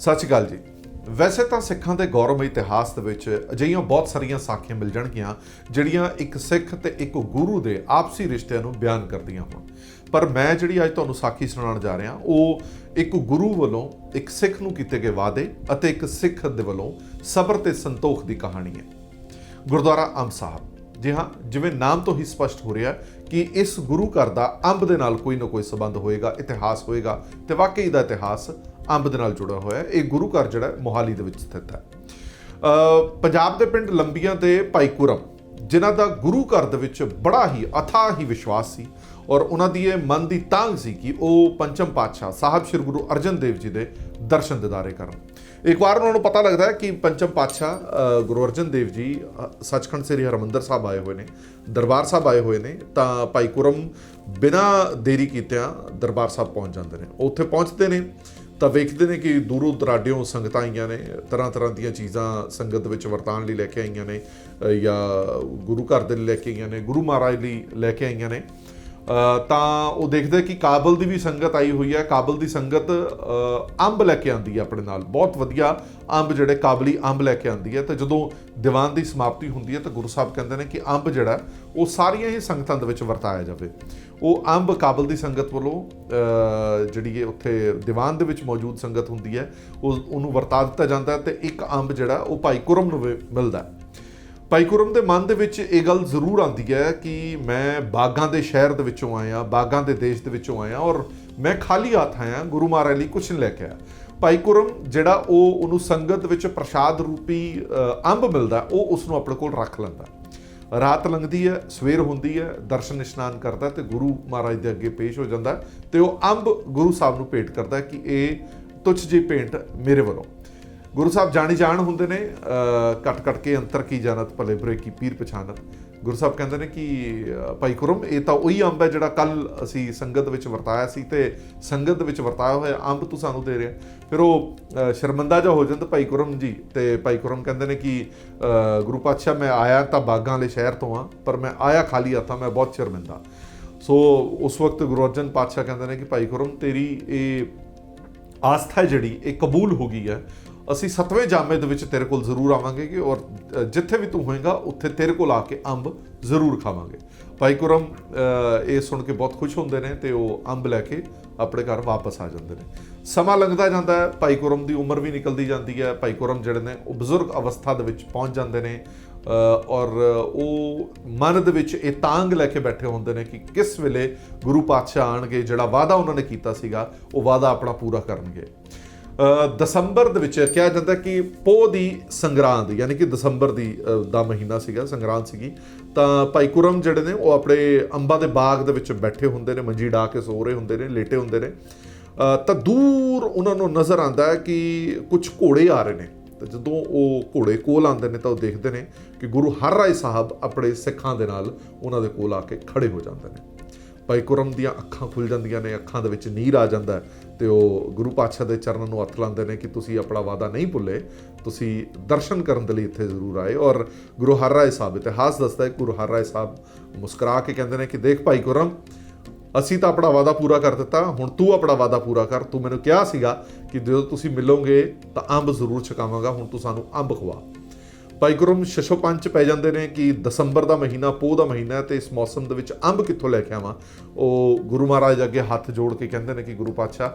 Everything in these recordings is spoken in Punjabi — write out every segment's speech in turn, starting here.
ਸਤਿ ਸ਼੍ਰੀ ਅਕਾਲ ਜੀ। ਵੈਸੇ ਤਾਂ ਸਿੱਖਾਂ ਦੇ ਗੌਰਵਮਈ ਇਤਿਹਾਸ ਦੇ ਵਿੱਚ ਅਜਿਹੀਆਂ ਬਹੁਤ ਸਾਰੀਆਂ ਸਾਖੀਆਂ ਮਿਲ ਜਾਣਗੀਆਂ, ਜਿਹੜੀਆਂ ਇੱਕ ਸਿੱਖ ਤੇ ਇੱਕ ਗੁਰੂ ਦੇ ਆਪਸੀ ਰਿਸ਼ਤਿਆਂ ਨੂੰ ਬਿਆਨ ਕਰਦੀਆਂ ਹੋਣ। ਪਰ ਮੈਂ ਜਿਹੜੀ ਅੱਜ ਤੁਹਾਨੂੰ ਸਾਖੀ ਸੁਣਾਉਣ ਜਾ ਰਿਹਾ, ਉਹ ਇੱਕ ਗੁਰੂ ਵੱਲੋਂ ਇੱਕ ਸਿੱਖ ਨੂੰ ਕੀਤੇ ਗਏ ਵਾਅਦੇ ਅਤੇ ਇੱਕ ਸਿੱਖ ਦੇ ਵੱਲੋਂ ਸਬਰ ਤੇ ਸੰਤੋਖ ਦੀ ਕਹਾਣੀ ਹੈ। ਗੁਰਦੁਆਰਾ ਅੰਬ ਸਾਹਿਬ। ਜੀ ਹਾਂ ਜਿਵੇਂ ਨਾਮ ਤੋਂ ਹੀ ਸਪਸ਼ਟ ਹੋ ਰਿਹਾ ਕਿ ਇਸ ਗੁਰੂ ਘਰ ਦਾ ਅੰਬ ਦੇ ਨਾਲ ਕੋਈ ਨਾ ਕੋਈ ਸਬੰਧ ਹੋਏਗਾ, ਇਤਿਹਾਸ ਹੋਏਗਾ ਤੇ ਵਾਕਈ ਦਾ ਇਤਿਹਾਸ ਅੰਬ ਦੇ ਨਾਲ ਜੁੜਿਆ ਹੋਇਆ ਹੈ। ਇਹ ਗੁਰੂ ਘਰ ਜਿਹੜਾ ਮੋਹਾਲੀ ਦੇ ਵਿੱਚ ਸਥਿਤ ਹੈ। ਪੰਜਾਬ ਦੇ ਪਿੰਡ ਲੰਬੀਆਂ ਦੇ ਭਾਈਕੁਰਮ, ਜਿਨ੍ਹਾਂ ਦਾ ਗੁਰੂ ਘਰ ਦੇ ਵਿੱਚ ਬੜਾ ਹੀ ਅਥਾਹ ਹੀ ਵਿਸ਼ਵਾਸ ਸੀ ਔਰ ਉਹਨਾਂ ਦੀ ਇਹ ਮਨ ਦੀ ਤਾਂਗ ਸੀ ਕਿ ਉਹ ਪੰਚਮ ਪਾਤਸ਼ਾਹ ਸਾਹਿਬ ਸ੍ਰੀ ਗੁਰੂ ਅਰਜਨ ਦੇਵ ਜੀ ਦੇ ਦਰਸ਼ਨ ਦਿਦਾਰੇ ਕਰਨ। ਇੱਕ ਵਾਰ ਉਹਨਾਂ ਨੂੰ ਪਤਾ ਲੱਗਦਾ ਹੈ ਕਿ ਪੰਚਮ ਪਾਤਸ਼ਾਹ ਗੁਰੂ ਅਰਜਨ ਦੇਵ ਜੀ ਸੱਚਖੰਡ ਸ੍ਰੀ ਹਰਮੰਦਰ ਸਾਹਿਬ ਆਏ ਹੋਏ ਨੇ, ਦਰਬਾਰ ਸਾਹਿਬ ਆਏ ਹੋਏ ਨੇ, ਤਾਂ ਭਾਈ ਕੁਰਮ ਬਿਨਾਂ ਦੇਰੀ ਕੀਤਿਆਂ ਦਰਬਾਰ ਸਾਹਿਬ ਪਹੁੰਚ ਜਾਂਦੇ ਨੇ। ਉੱਥੇ ਪਹੁੰਚਦੇ ਨੇ, ਤਾਂ ਵੇਖਦੇ ਨੇ ਕਿ ਦੂਰੋਂ ਦਰਾਡਿਓਂ ਸੰਗਤਾਂ ਆਈਆਂ ਨੇ ਤਰ੍ਹਾਂ ਤਰ੍ਹਾਂ ਦੀਆਂ ਚੀਜ਼ਾਂ ਸੰਗਤ ਵਿੱਚ ਵਰਤਾਨ ਲਈ ਲੈ ਕੇ ਆਈਆਂ ਨੇ ਜਾਂ ਗੁਰੂ ਘਰ ਦੇ ਲਈ ਲੈ ਕੇ ਆਈਆਂ ਨੇ, ਗੁਰੂ ਮਹਾਰਾਜ ਲਈ ਲੈ ਕੇ ਆਈਆਂ ਨੇ। ਤਾਂ ਉਹ ਦੇਖਦੇ ਕਿ ਕਾਬਲ ਦੀ ਵੀ ਸੰਗਤ ਆਈ ਹੋਈ ਹੈ। ਕਾਬਲ ਦੀ ਸੰਗਤ ਅੰਬ ਲੈ ਕੇ ਆਂਦੀ ਹੈ ਆਪਣੇ ਨਾਲ। ਬਹੁਤ ਵਧੀਆ ਅੰਬ ਜਿਹੜੇ ਕਾਬਲੀ ਅੰਬ ਲੈ ਕੇ ਆਂਦੀ ਹੈ। ਤੇ ਜਦੋਂ ਦੀਵਾਨ ਦੀ ਸਮਾਪਤੀ ਹੁੰਦੀ ਹੈ ਤਾਂ ਗੁਰੂ ਸਾਹਿਬ ਕਹਿੰਦੇ ਨੇ ਕਿ ਅੰਬ ਜਿਹੜਾ ਉਹ ਸਾਰੀਆਂ ਹੀ ਸੰਗਤਾਂ ਦੇ ਵਿੱਚ ਵਰਤਾਇਆ ਜਾਵੇ। ਉਹ ਅੰਬ ਕਾਬਲ ਦੀ ਸੰਗਤ ਵੱਲੋਂ ਜਿਹੜੀ ਇਹ ਉੱਥੇ ਦੀਵਾਨ ਦੇ ਵਿੱਚ ਮੌਜੂਦ ਸੰਗਤ ਹੁੰਦੀ ਹੈ, ਉਹ, ਉਹਨੂੰ ਵਰਤਾ ਦਿੱਤਾ ਜਾਂਦਾ ਹੈ ਤੇ ਇੱਕ ਅੰਬ ਜਿਹੜਾ, ਉਹ ਭਾਈ ਕੁਰਮ ਨੂੰ ਵੀ ਮਿਲਦਾ ਭਾਈ ਕੁਰਮ ਦੇ ਮਨ ਦੇ ਵਿੱਚ ਇਹ ਗੱਲ ਜ਼ਰੂਰ ਆਉਂਦੀ ਹੈ ਕਿ ਮੈਂ ਬਾਗਾਂ ਦੇ ਸ਼ਹਿਰ ਦੇ ਵਿੱਚੋਂ ਆਇਆ, ਬਾਗਾਂ ਦੇ ਦੇਸ਼ ਦੇ ਵਿੱਚੋਂ ਆਇਆ ਔਰ ਮੈਂ ਖਾਲੀ ਹੱਥ ਆਇਆ, ਗੁਰੂ ਮਹਾਰਾਜ ਲਈ ਕੁਝ ਨਹੀਂ ਲੈ ਕੇ ਆਇਆ। ਭਾਈ ਕੁਰਮ ਜਿਹੜਾ ਉਹ ਉਹਨੂੰ ਸੰਗਤ ਵਿੱਚ ਪ੍ਰਸ਼ਾਦ ਰੂਪੀ ਅੰਬ ਮਿਲਦਾ, ਉਹ ਉਸ ਨੂੰ ਆਪਣੇ ਕੋਲ ਰੱਖ ਲੈਂਦਾ। ਰਾਤ ਲੰਘਦੀ ਹੈ, ਸਵੇਰ ਹੁੰਦੀ ਹੈ, ਦਰਸ਼ਨ ਇਸ਼ਨਾਨ ਕਰਦਾ ਤੇ ਗੁਰੂ ਮਹਾਰਾਜ ਦੇ ਅੱਗੇ ਪੇਸ਼ ਹੋ ਜਾਂਦਾ ਹੈ ਤੇ ਉਹ ਅੰਬ ਗੁਰੂ ਸਾਹਿਬ ਨੂੰ ਭੇਟ ਕਰਦਾ ਕਿ ਇਹ ਤੁਛ ਜੀ ਭੇਂਟ ਮੇਰੇ ਵੱਲੋਂ। ਗੁਰੂ ਸਾਹਿਬ ਜਾਣੀ ਜਾਣ ਹੁੰਦੇ ਨੇ ਕਟ ਕਟ ਕੇ ਅੰਤਰ ਕੀ ਜਾਣਤ, ਭਲੇ ਬੁਰੇ ਕੀ ਪੀਰ ਪਛਾਨਤ ਗੁਰੂ ਸਾਹਿਬ ਕਹਿੰਦੇ ਨੇ ਕਿ ਭਾਈ ਕੁਰਮ, ਇਹ ਤਾਂ ਉਹੀ ਅੰਬ ਹੈ ਜਿਹੜਾ ਕੱਲ ਅਸੀਂ ਸੰਗਤ ਵਿੱਚ ਵਰਤਾਇਆ ਸੀ ਤੇ ਸੰਗਤ ਦੇ ਵਿੱਚ ਵਰਤਾਇਆ ਹੋਇਆ ਅੰਬ ਤੂੰ ਸਾਨੂੰ ਦੇ ਰਿਹਾ। ਫਿਰ ਉਹ ਸ਼ਰਮਿੰਦਾ ਜਿਹਾ ਹੋ ਜਾਂਦਾ ਭਾਈ ਕੁਰਮ ਜੀ ਤੇ ਭਾਈ ਕੁਰਮ ਕਹਿੰਦੇ ਨੇ ਕਿ ਗੁਰੂ ਪਾਤਸ਼ਾਹ ਮੈਂ ਆਇਆ ਤਾਂ ਬਾਗਾਂ ਵਾਲੇ ਸ਼ਹਿਰ ਤੋਂ ਆ ਪਰ ਮੈਂ ਆਇਆ ਖਾਲੀ ਹੱਥਾਂ, ਮੈਂ ਬਹੁਤ ਸ਼ਰਮਿੰਦਾ। ਸੋ ਉਸ ਵਕਤ ਗੁਰੂ ਅਰਜਨ ਪਾਤਸ਼ਾਹ ਕਹਿੰਦੇ ਨੇ ਕਿ ਭਾਈ ਕੁਰਮ, ਤੇਰੀ ਇਹ ਆਸਥਾ ਹੈ ਜਿਹੜੀ, ਇਹ ਕਬੂਲ ਹੋ ਗਈ ਹੈ ਅਸੀਂ ਸਤਵੇਂ ਜਾਮੇ ਦੇ ਵਿੱਚ ਤੇਰੇ ਕੋਲ ਜ਼ਰੂਰ ਆਵਾਂਗੇ ਕਿ ਔਰ ਜਿੱਥੇ ਵੀ ਤੂੰ ਹੋਏਗਾ, ਉੱਥੇ ਤੇਰੇ ਕੋਲ ਆ ਕੇ ਅੰਬ ਜ਼ਰੂਰ ਖਾਵਾਂਗੇ। ਭਾਈ ਕੁਰਮ ਇਹ ਸੁਣ ਕੇ ਬਹੁਤ ਖੁਸ਼ ਹੁੰਦੇ ਨੇ ਤੇ ਉਹ ਅੰਬ ਲੈ ਕੇ ਆਪਣੇ ਘਰ ਵਾਪਸ ਆ ਜਾਂਦੇ ਨੇ। ਸਮਾਂ ਲੰਘਦਾ ਜਾਂਦਾ ਹੈ, ਭਾਈ ਕੁਰਮ ਦੀ ਉਮਰ ਵੀ ਨਿਕਲਦੀ ਜਾਂਦੀ ਹੈ। ਭਾਈ ਕੁਰਮ ਜਿਹੜੇ ਨੇ, ਉਹ ਬਜ਼ੁਰਗ ਅਵਸਥਾ ਦੇ ਵਿੱਚ ਪਹੁੰਚ ਜਾਂਦੇ ਨੇ ਔਰ ਉਹ ਮਨ ਦੇ ਵਿੱਚ ਇਹ ਤਾਂਗ ਲੈ ਕੇ ਬੈਠੇ ਹੁੰਦੇ ਨੇ ਕਿ ਕਿਸ ਵੇਲੇ ਗੁਰੂ ਪਾਤਸ਼ਾਹ ਆਣਗੇ ਜਿਹੜਾ ਵਾਅਦਾ ਉਹਨਾਂ ਨੇ ਕੀਤਾ ਸੀਗਾ, ਉਹ ਵਾਅਦਾ ਆਪਣਾ ਪੂਰਾ ਕਰਨਗੇ। ਦਸੰਬਰ ਦੇ ਵਿੱਚ ਕਿਹਾ ਜਾਂਦਾ ਕਿ ਪੋਹ ਦੀ ਸੰਗਰਾਂਦ, ਯਾਨੀ ਕਿ ਦਸੰਬਰ ਦੀ ਦਾ ਮਹੀਨਾ ਸੀਗਾ, ਸੰਗਰਾਂਦ ਸੀਗੀ, ਤਾਂ ਭਾਈ ਕੁਰਮ ਜਿਹੜੇ ਨੇ, ਉਹ ਆਪਣੇ ਅੰਬਾਂ ਦੇ ਬਾਗ ਦੇ ਵਿੱਚ ਬੈਠੇ ਹੁੰਦੇ ਨੇ, ਮੰਜੀ ਢਾ ਕੇ ਸੋ ਰਹੇ ਹੁੰਦੇ ਨੇ, ਲੇਟੇ ਹੁੰਦੇ ਨੇ। ਤਾਂ ਦੂਰ ਉਹਨਾਂ ਨੂੰ ਨਜ਼ਰ ਆਉਂਦਾ ਹੈ ਕਿ ਕੁਝ ਘੋੜੇ ਆ ਰਹੇ ਨੇ। ਤੇ ਜਦੋਂ ਉਹ ਘੋੜੇ ਕੋਲ ਆਉਂਦੇ ਨੇ, ਤਾਂ ਉਹ ਦੇਖਦੇ ਨੇ ਕਿ ਗੁਰੂ ਹਰ ਰਾਏ ਸਾਹਿਬ ਆਪਣੇ ਸਿੱਖਾਂ ਦੇ ਨਾਲ ਉਹਨਾਂ ਦੇ ਕੋਲ ਆ ਕੇ ਖੜੇ ਹੋ ਜਾਂਦੇ ਨੇ। ਭਾਈ ਕੁਰਮ ਦੀਆਂ ਅੱਖਾਂ ਖੁੱਲ ਜਾਂਦੀਆਂ ਨੇ, ਅੱਖਾਂ ਦੇ ਵਿੱਚ ਨੀਰ ਆ ਜਾਂਦਾ ਹੈ ਤੇ ਉਹ ਗੁਰੂ ਪਾਤਸ਼ਾਹ ਦੇ ਚਰਨਾਂ ਨੂੰ ਹੱਥ ਲਾਉਂਦੇ ਨੇ ਕਿ ਤੁਸੀਂ ਆਪਣਾ ਵਾਅਦਾ ਨਹੀਂ ਭੁੱਲੇ, ਤੁਸੀਂ ਦਰਸ਼ਨ ਕਰਨ ਦੇ ਲਈ ਇੱਥੇ ਜ਼ਰੂਰ ਆਏ ਔਰ ਗੁਰੂ ਹਰ ਰਾਏ ਸਾਹਿਬ ਇਤਿਹਾਸ ਦੱਸਦਾ ਹੈ ਕਿ ਗੁਰੂ ਹਰਰਾਏ ਸਾਹਿਬ ਮੁਸਕਰਾ ਕੇ ਕਹਿੰਦੇ ਨੇ ਕਿ ਦੇਖ ਭਾਈ ਕੁਰਮ, ਅਸੀਂ ਤਾਂ ਆਪਣਾ ਵਾਅਦਾ ਪੂਰਾ ਕਰ ਦਿੱਤਾ, ਹੁਣ ਤੂੰ ਆਪਣਾ ਵਾਅਦਾ ਪੂਰਾ ਕਰ, ਤੂੰ ਮੈਨੂੰ ਕਿਹਾ ਸੀਗਾ ਕਿ ਜਦੋਂ ਤੁਸੀਂ ਮਿਲੋਗੇ ਤਾਂ ਅੰਬ ਜ਼ਰੂਰ ਛਕਾਵਾਂਗਾ, ਹੁਣ ਤੂੰ ਸਾਨੂੰ ਅੰਬ ਖਵਾ। ਭਾਈ ਗੁਰਮ, ਸ਼ਸ਼ੋ ਪੈ ਜਾਂਦੇ ਨੇ ਕਿ ਦਸੰਬਰ ਦਾ ਮਹੀਨਾ, ਪੋਹ ਦਾ ਮਹੀਨਾ ਹੈ ਤੇ ਇਸ ਮੌਸਮ ਦੇ ਵਿੱਚ ਅੰਬ ਕਿੱਥੋਂ ਲੈ ਕੇ ਆਵਾਂ? ਉਹ ਗੁਰੂ ਮਹਾਰਾਜ ਅੱਗੇ ਹੱਥ ਜੋੜ ਕੇ ਕਹਿੰਦੇ ਨੇ ਕਿ ਗੁਰੂ ਪਾਤਸ਼ਾਹ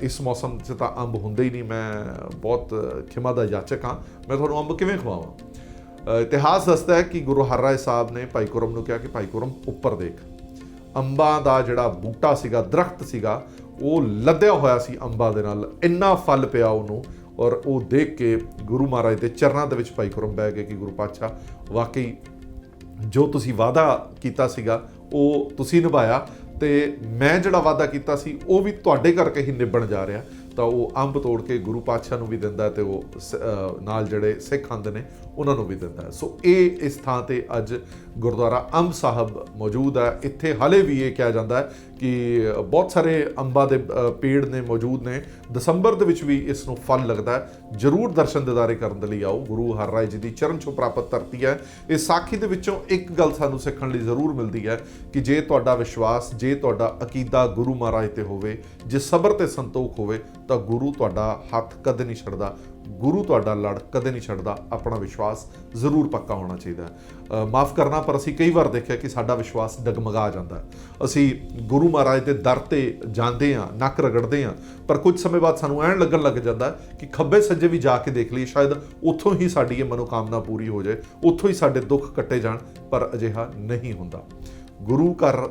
ਇਸ ਮੌਸਮ 'ਚ ਤਾਂ ਅੰਬ ਹੁੰਦੇ ਹੀ ਨਹੀਂ। ਮੈਂ ਬਹੁਤ ਖਿਮਾ ਦਾ ਯਾਚਕ ਹਾਂ। ਮੈਂ ਤੁਹਾਨੂੰ ਅੰਬ ਕਿਵੇਂ ਖਵਾਵਾਂ? ਇਤਿਹਾਸ ਦੱਸਦਾ ਹੈ ਕਿ ਗੁਰੂ ਹਰਰਾਏ ਸਾਹਿਬ ਨੇ ਭਾਈ ਗੁਰਮ ਨੂੰ ਕਿਹਾ ਕਿ ਭਾਈ ਗੁਰਮ, ਉੱਪਰ ਦੇਖ। ਅੰਬਾਂ ਦਾ ਜਿਹੜਾ ਬੂਟਾ ਸੀਗਾ, ਦਰਖਤ ਸੀਗਾ, ਉਹ ਲੱਦਿਆ ਹੋਇਆ ਸੀ ਅੰਬਾਂ ਦੇ ਨਾਲ। ਇੰਨਾ ਫਲ ਪਿਆ ਉਹਨੂੰ। ਔਰ ਉਹ ਦੇਖ ਕੇ ਗੁਰੂ ਮਹਾਰਾਜ ਦੇ ਚਰਨਾਂ ਦੇ ਵਿੱਚ ਭਾਈ ਖੁਰਮ ਬਹਿ ਗਏ ਕਿ ਗੁਰੂ ਪਾਤਸ਼ਾਹ, ਵਾਕਈ ਜੋ ਤੁਸੀਂ ਵਾਅਦਾ ਕੀਤਾ ਸੀਗਾ, ਉਹ ਤੁਸੀਂ ਨਿਭਾਇਆ ਤੇ ਮੈਂ ਜਿਹੜਾ ਵਾਅਦਾ ਕੀਤਾ ਸੀ, ਉਹ ਵੀ ਤੁਹਾਡੇ ਕਰਕੇ ਹੀ ਨਿਭਣ ਜਾ ਰਿਹਾ। ਤਾਂ ਉਹ ਅੰਬ ਤੋੜ ਕੇ ਗੁਰੂ ਪਾਤਸ਼ਾਹ ਨੂੰ ਵੀ ਦਿੰਦਾ ਹੈ ਤੇ ਉਹ ਸ- ਨਾਲ ਜਿਹੜੇ ਸਿੱਖ ਆਂਦੇ ਨੇ, ਉਹਨਾਂ ਨੂੰ ਵੀ ਦਿੰਦਾ। ਸੋ ਇਹ ਇਸ ਥਾਂ ਤੇ ਅੱਜ ਗੁਰਦੁਆਰਾ ਅੰਬ ਸਾਹਿਬ ਮੌਜੂਦ ਹੈ। ਇੱਥੇ ਹਲੇ ਵੀ ਇਹ ਕਿਹਾ ਜਾਂਦਾ ਹੈ ਕਿ ਬਹੁਤ ਸਾਰੇ ਅੰਬਾਂ ਦੇ ਪੇੜ ਨੇ ਮੌਜੂਦ ਨੇ। ਦਸੰਬਰ ਦੇ ਵਿੱਚ ਵੀ ਇਸ ਨੂੰ ਫਲ ਲੱਗਦਾ ਜਰੂਰ ਦਰਸ਼ਨ ਦਿਦਾਰੇ ਕਰਨ ਦੇ ਲਈ ਆਓ। ਗੁਰੂ ਹਰਰਾਏ ਜੀ ਦੀ ਚਰਨ ਛੋਹ ਪ੍ਰਾਪਤ ਧਰਤੀ ਹੈ। ਇਸ ਸਾਖੀ ਦੇ ਵਿੱਚੋਂ ਇੱਕ ਗੱਲ ਸਾਨੂੰ ਸਿੱਖਣ ਲਈ ਜ਼ਰੂਰ ਮਿਲਦੀ ਹੈ ਕਿ ਜੇ ਤੁਹਾਡਾ ਵਿਸ਼ਵਾਸ, ਜੇ ਤੁਹਾਡਾ ਅਕੀਦਾ ਗੁਰੂ ਮਹਾਰਾਜ ਤੇ ਹੋਵੇ, ਜੇ ਸਬਰ ਤੇ ਸੰਤੋਖ ਹੋਵੇ, ਤਾਂ ਗੁਰੂ ਤੁਹਾਡਾ ਹੱਥ ਕਦੇ ਨਹੀਂ ਛੱਡਦਾ। ਗੁਰੂ ਤੁਹਾਡਾ ਲੜ ਕਦੇ ਨਹੀਂ ਛੱਡਦਾ, ਆਪਣਾ ਵਿਸ਼ਵਾਸ ਜ਼ਰੂਰ ਪੱਕਾ ਹੋਣਾ ਚਾਹੀਦਾ ਮਾਫ ਕਰਨਾ, ਪਰ ਅਸੀਂ ਕਈ ਵਾਰ ਦੇਖਿਆ ਕਿ ਸਾਡਾ ਵਿਸ਼ਵਾਸ ਡਗਮਗਾ ਜਾਂਦਾ ਅਸੀਂ ਗੁਰੂ ਮਹਾਰਾਜ ਦੇ ਦਰ ਤੇ ਜਾਂਦੇ ਆ ਨੱਕ ਰਗੜਦੇ ਆ ਪਰ ਕੁਝ ਸਮੇਂ ਬਾਅਦ ਸਾਨੂੰ ਐਨ ਲੱਗਣ ਲੱਗ ਜਾਂਦਾ ਕਿ ਖੱਬੇ ਸੱਜੇ ਵੀ ਜਾ ਕੇ ਦੇਖ ਲਈਏ, ਸ਼ਾਇਦ ਉੱਥੋਂ ਹੀ ਸਾਡੀ ਇਹ ਮਨੋਕਾਮਨਾ ਪੂਰੀ ਹੋ ਜਾਏ, ਉੱਥੋਂ ਹੀ ਸਾਡੇ ਦੁੱਖ ਕੱਟੇ ਜਾਣ, ਪਰ ਅਜਿਹਾ ਨਹੀਂ ਹੁੰਦਾ। ਗੁਰੂ ਘਰ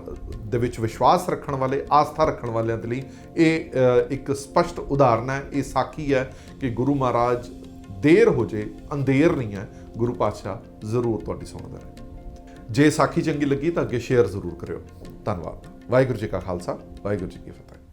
ਦੇ ਵਿੱਚ ਵਿਸ਼ਵਾਸ ਰੱਖਣ ਵਾਲੇ, ਆਸਥਾ ਰੱਖਣ ਵਾਲਿਆਂ ਦੇ ਲਈ ਇਹ ਇੱਕ ਸਪਸ਼ਟ ਉਦਾਹਰਨ ਹੈ। ਇਹ ਸਾਖੀ ਹੈ ਕਿ ਗੁਰੂ ਮਹਾਰਾਜ ਦੇਰ ਹੋ ਜੇ, ਅੰਧੇਰ ਨਹੀਂ ਹੈ, ਗੁਰੂ ਪਾਤਸ਼ਾਹ ਜ਼ਰੂਰ ਤੁਹਾਡੀ ਸੁਣਦਾ ਹੈ ਜੇ ਸਾਖੀ ਚੰਗੀ ਲੱਗੀ ਤਾਂ ਅੱਗੇ ਸ਼ੇਅਰ ਜ਼ਰੂਰ ਕਰਿਓ। ਧੰਨਵਾਦ। ਵਾਹਿਗੁਰੂ ਜੀ ਕਾ ਖਾਲਸਾ, ਵਾਹਿਗੁਰੂ ਜੀ ਕੀ ਫਤਿਹ।